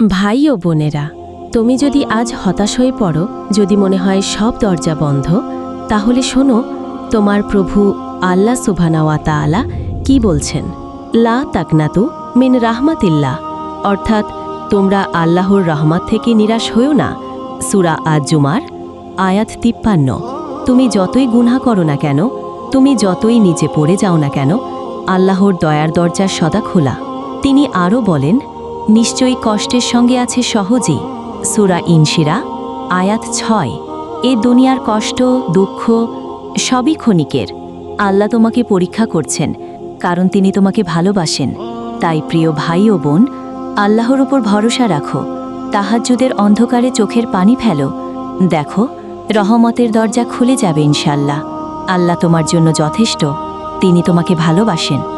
ভাই ও বোনেরা, তুমি যদি আজ হতাশ হয়ে পড়ো, যদি মনে হয় সব দরজা বন্ধ, তাহলে শোনো, তোমার প্রভু আল্লাহ সুবহানাওয়া তাআলা কি বলছেন? লা তাকনাতু মিন রাহমাতিল্লাহ, অর্থাৎ তোমরা আল্লাহর রহমত থেকে নিরাশ হয়েও না। সুরা আজ জুমার আয়াত তিপ্পান্ন, তুমি যতই গুনাহ করো না কেন, তুমি যতই নিচে পড়ে যাও না কেন, আল্লাহর দয়ার দরজা সদা খোলা। তিনি আরও বলেন নিশ্চয়ই কষ্টের সঙ্গে আছে সহজেই সুরা ইনশিরা, আয়াত ছয়। এ দুনিয়ার কষ্ট, দুঃখ, সবই ক্ষণিকের। আল্লাহ তোমাকে পরীক্ষা করছেন, কারণ তিনি তোমাকে ভালোবাসেন। তাই প্রিয় ভাই ও বোন, আল্লাহর ওপর ভরসা রাখো। তাহাজ্জুদের অন্ধকারে চোখের পানি ফেলো। দেখো, রহমতের দরজা খুলে যাবে ইনশাল্লাহ আল্লাহ তোমার জন্য যথেষ্ট, তিনি তোমাকে ভালোবাসেন।